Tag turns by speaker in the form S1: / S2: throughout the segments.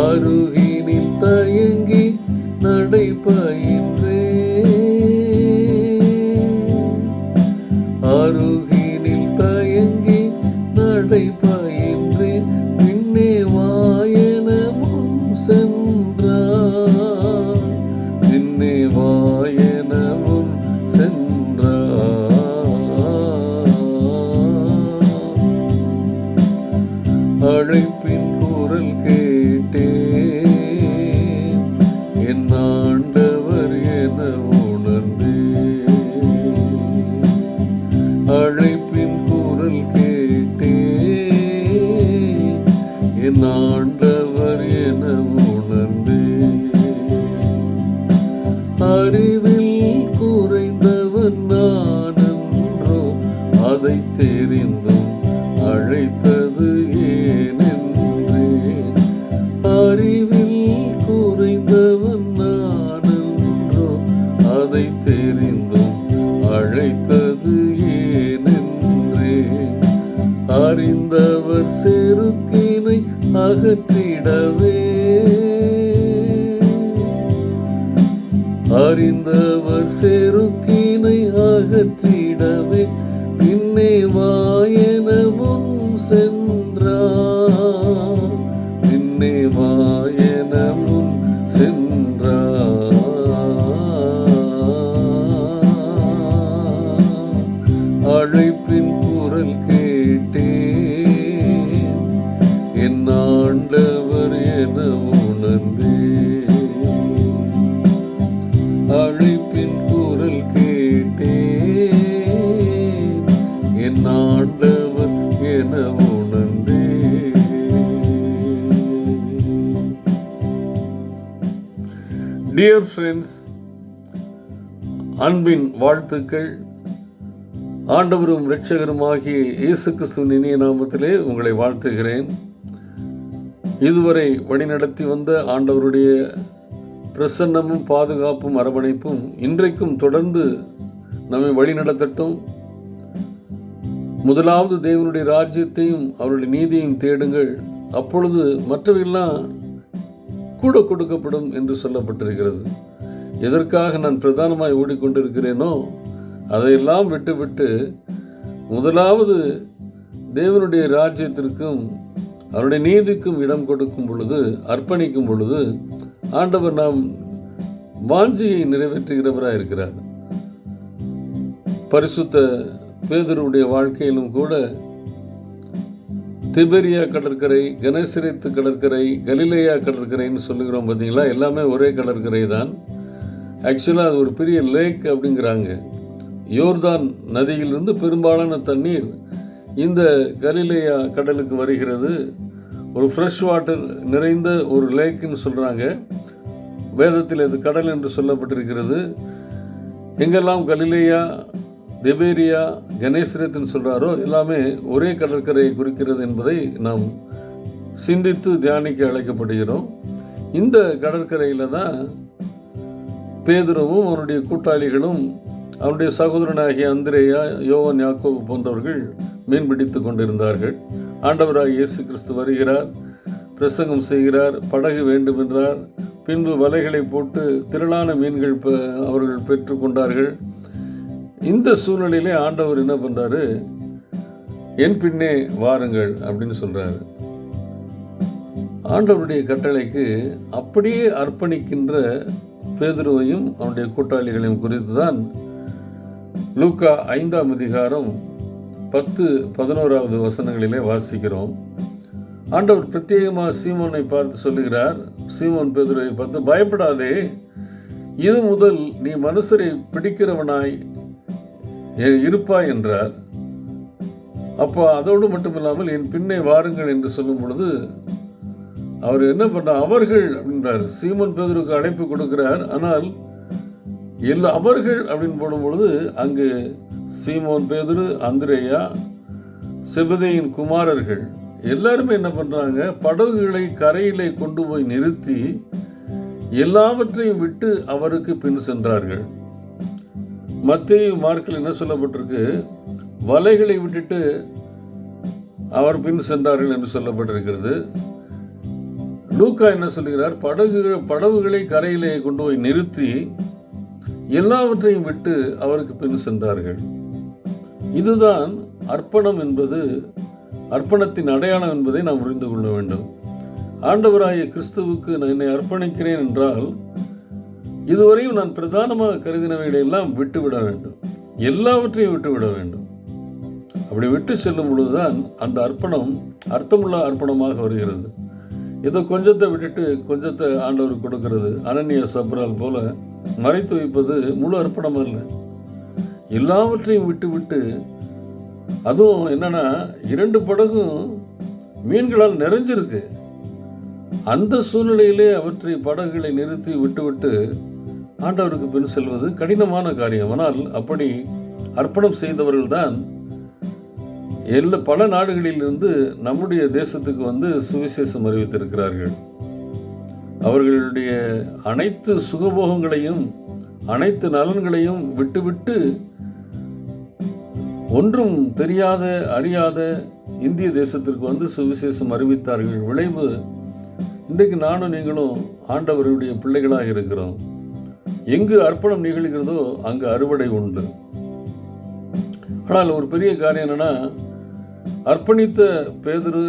S1: அருகினில் தயங்கி நடைபயின் என் என உணர்ந்தே அழைப்பின் குரல் கேட்டே என் என உணர்ந்தே அறிவில் குறைந்தவன் நானன்றோ அதை தெரிந்தும் அழைத்த அழைத்தது ஏனென்றே அறிந்தவர் செருக்கினை அகற்றிடவே அறிந்தவர் செருக்கினை அகற்றிடவே பின்னே வாயனவும் சென்றார்
S2: டியர் ஃப்ரெண்ட்ஸ் அன்பின் வாழ்த்துக்கள் ஆண்டவரும் இரட்சகருமாகிய இயேசு கிறிஸ்து இனிய நாமத்திலே உங்களை வாழ்த்துகிறேன் இதுவரை வழிநடத்தி வந்த ஆண்டவருடைய பிரசன்னமும் பாதுகாப்பும் அரவணைப்பும் இன்றைக்கும் தொடர்ந்து நம்மை வழிநடத்தட்டும் முதலாவது தேவனுடைய ராஜ்யத்தையும் அவருடைய நீதியையும் தேடுங்கள் அப்பொழுது மற்றவையெல்லாம் கூட கொடுக்கப்படும் என்று சொல்லப்பட்டிருக்கிறது எதற்காக நான் பிரதானமாய் ஓடிக்கொண்டிருக்கிறேனோ அதையெல்லாம் விட்டுவிட்டு முதலாவது தேவனுடைய ராஜ்யத்திற்கும் அவருடைய நீதிக்கும் இடம் கொடுக்கும் பொழுது அர்ப்பணிக்கும் பொழுது ஆண்டவர் நாம் வாஞ்சியை நிறைவேற்றுகிறவராக இருக்கிறார் பரிசுத்த பேதருடைய வாழ்க்கையிலும் கூட திபெரியா கடற்கரை கனசிரித்து கடற்கரை கலிலேயா கடற்கரைன்னு சொல்லுகிறோம் பார்த்தீங்களா எல்லாமே ஒரே கடற்கரை தான் ஆக்சுவலாக அது ஒரு பெரிய லேக் அப்படிங்கிறாங்க யோர்தான் நதியிலிருந்து பெரும்பாலான தண்ணீர் இந்த கலிலேயா கடலுக்கு வருகிறது ஒரு ஃப்ரெஷ் வாட்டர் நிறைந்த ஒரு லேக்குன்னு சொல்கிறாங்க வேதத்தில் அது கடல் என்று சொல்லப்பட்டிருக்கிறது எங்கெல்லாம் கலிலேயா திபேரியா கணேசரத்தின் சொல்கிறாரோ எல்லாமே ஒரே கடற்கரையை குறிக்கிறது என்பதை நாம் சிந்தித்து தியானிக்க அழைக்கப்படுகிறோம் இந்த கடற்கரையில் தான் பேதுருவும் அவனுடைய கூட்டாளிகளும் அவருடைய சகோதரனாகிய அந்திரேயா யோவன் யாக்கோவு போன்றவர்கள் மீன் கொண்டிருந்தார்கள் ஆண்டவராக இயேசு கிறிஸ்து வருகிறார் பிரசங்கம் செய்கிறார் படகு வேண்டும் என்றார் பின்பு வலைகளை போட்டு திரளான மீன்கள் அவர்கள் பெற்றுக்கொண்டார்கள் இந்த சூழ்நிலையிலே ஆண்டவர் என்ன பண்ணுறாரு என் பின்னே வாருங்கள் அப்படின்னு சொல்கிறாரு ஆண்டவருடைய கட்டளைக்கு அப்படியே அர்ப்பணிக்கின்ற பேதுருவையும் அவனுடைய கூட்டாளிகளையும் குறித்து தான் லூக்கா ஐந்தாம் அதிகாரம் பத்து பதினோராவது வசனங்களிலே வாசிக்கிறோம் ஆண்டவர் பிரத்யேகமாக சீமோனை பார்த்து சொல்லுகிறார் சீமோன் பேதுருவை பார்த்து பயப்படாதே இது முதல் நீ மனுஷரை பிடிக்கிறவனாய் இருப்பாய் என்றால் அப்போ அதோடு மட்டும் இல்லாமல் என் பின்னே வாருங்கள் என்று சொல்லும் பொழுது அவர் என்ன பண்ணார் அவர்கள் அப்படின்றார் சீமன் பேதருக்கு அழைப்பு கொடுக்கிறார் ஆனால் எல்லா அவர்கள் அப்படின்னு போடும்பொழுது அங்கு சீமோன் பேதுரு அந்திரேயா செபதையின் குமாரர்கள் எல்லாருமே என்ன பண்ணுறாங்க படகுகளை கரையிலே கொண்டு போய் நிறுத்தி எல்லாவற்றையும் விட்டு அவருக்கு பின் சென்றார்கள் மத்திய மார்க்கில் என்ன சொல்லப்பட்டிருக்கு வலைகளை விட்டுட்டு அவர் பின் சென்றார்கள் என்று சொல்லப்பட்டிருக்கிறது லூக்கா என்ன சொல்கிறார் படகு படகுகளை கரையிலே கொண்டு போய் நிறுத்தி எல்லாவற்றையும் விட்டு அவருக்கு பின் சென்றார்கள் இதுதான் அர்ப்பணம் என்பது அர்ப்பணத்தின் அடையாளம் என்பதை நாம் புரிந்து கொள்ள வேண்டும் ஆண்டவராகிய கிறிஸ்துவுக்கு நான் என்னை அர்ப்பணிக்கிறேன் என்றால் இதுவரையும் நான் பிரதானமாக கருதினவைகளையெல்லாம் விட்டுவிட வேண்டும் எல்லாவற்றையும் விட்டுவிட வேண்டும் அப்படி விட்டு செல்லும் பொழுதுதான் அந்த அர்ப்பணம் அர்த்தமுள்ள அர்ப்பணமாக வருகிறது ஏதோ கொஞ்சத்தை விட்டுட்டு கொஞ்சத்தை ஆண்டவர் கொடுக்கிறது அனநிய சப்ரால் போல மறைத்து வைப்பது முழு அர்ப்பணம் அல்ல எல்லாவற்றையும் விட்டு விட்டு அதுவும் என்னன்னா இரண்டு படகும் மீன்களால் நிறைஞ்சிருக்கு அந்த சூழ்நிலையிலே அவற்றை படகுகளை நிறுத்தி விட்டுவிட்டு ஆண்டவருக்கு பின் செல்வது கடினமான காரியம் ஆனால் அப்படி அர்ப்பணம் செய்தவர்கள்தான் எல்லா பல நாடுகளிலிருந்து நம்முடைய தேசத்துக்கு வந்து சுவிசேஷம் அறிவித்திருக்கிறார்கள் அவர்களுடைய அனைத்து சுகபோகங்களையும் அனைத்து நலன்களையும் விட்டுவிட்டு ஒன்றும் தெரியாத அறியாத இந்திய தேசத்திற்கு வந்து சுவிசேஷம் அறிவித்தார்கள் விளைவு இன்றைக்கு நானும் நீங்களும் ஆண்டவருடைய பிள்ளைகளாக இருக்கிறோம் எங்கு அர்ப்பணம் நிகழ்கிறதோ அங்கு அறுவடை உண்டு ஆனால் ஒரு பெரிய காரியம் என்னன்னா அர்ப்பணித்த பேதரு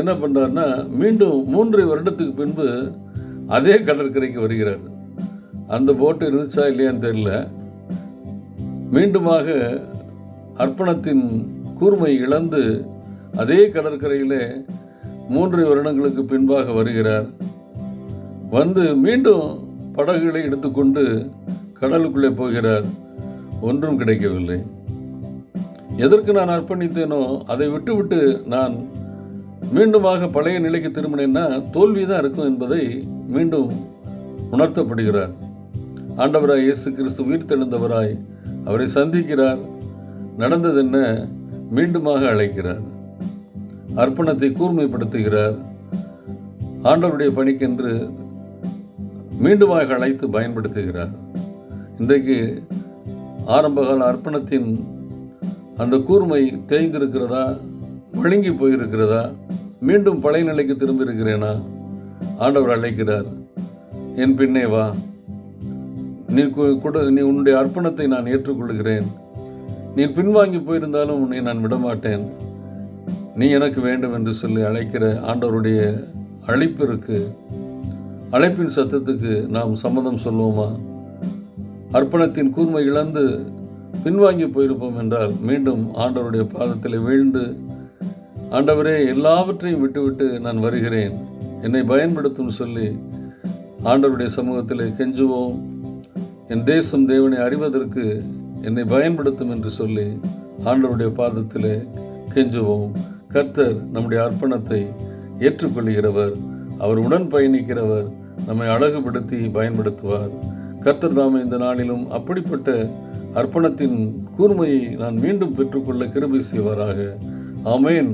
S2: என்ன பண்ணுறாருன்னா மீண்டும் மூன்று வருடத்துக்கு பின்பு அதே கடற்கரைக்கு வருகிறார் அந்த போட்டு இருந்துச்சா இல்லையான்னு தெரியல மீண்டுமாக அர்ப்பணத்தின் கூர்மை இழந்து அதே கடற்கரையிலே மூன்று வருடங்களுக்கு பின்பாக வருகிறார் வந்து மீண்டும் படகுகளை எடுத்துக்கொண்டு கடலுக்குள்ளே போகிறார் ஒன்றும் கிடைக்கவில்லை எதற்கு நான் அர்ப்பணித்தேனோ அதை விட்டுவிட்டு நான் மீண்டுமாக பழைய நிலைக்கு திரும்பினேன்னா தோல்விதான் இருக்கும் என்பதை மீண்டும் உணர்த்தப்படுகிறார் ஆண்டவராய் இயேசு கிறிஸ்து உயிர் தெழுந்தவராய் அவரை சந்திக்கிறார் நடந்ததென்ன மீண்டுமாக அழைக்கிறார் அர்ப்பணத்தை கூர்மைப்படுத்துகிறார் ஆண்டவருடைய பணிக்கென்று மீண்டுமாக அழைத்து பயன்படுத்துகிறார் இன்றைக்கு ஆரம்பகால அர்ப்பணத்தின் அந்த கூர்மை தேய்ந்திருக்கிறதா ஒழுங்கி போயிருக்கிறதா மீண்டும் பழைய நிலைக்கு திரும்பியிருக்கிறேனா ஆண்டவர் அழைக்கிறார் என் பின்னே வா நீ கூட நீ உன்னுடைய அர்ப்பணத்தை நான் ஏற்றுக்கொள்கிறேன் நீ பின்வாங்கி போயிருந்தாலும் உன்னை நான் விடமாட்டேன் நீ எனக்கு வேண்டும் என்று சொல்லி அழைக்கிற ஆண்டவருடைய அழைப்பிற்கு அழைப்பின் சத்தத்துக்கு நாம் சம்மதம் சொல்லுவோமா அர்ப்பணத்தின் கூர்மை இழந்து பின்வாங்கி போயிருப்போம் என்றால் மீண்டும் ஆண்டவருடைய பாதத்தில் வீழ்ந்து ஆண்டவரே எல்லாவற்றையும் விட்டுவிட்டு நான் வருகிறேன் என்னை பயன்படுத்தும் சொல்லி ஆண்டவருடைய சமூகத்தில் கெஞ்சுவோம் என் தேசம் தேவனை அறிவதற்கு என்னை பயன்படுத்தும் என்று சொல்லி ஆண்டவருடைய பாதத்தில் கெஞ்சுவோம் கர்த்தர் நம்முடைய அர்ப்பணத்தை ஏற்றுக்கொள்கிறவர் அவர் உடன் பயணிக்கிறவர் நம்மை அழகுபடுத்தி பயன்படுத்துவார் கர்த்தர் தாமை இந்த நாளிலும் அப்படிப்பட்ட அர்ப்பணத்தின் கூர்மையை நான் மீண்டும் பெற்றுக்கொள்ள கிருபி செய்வாராக அமேன்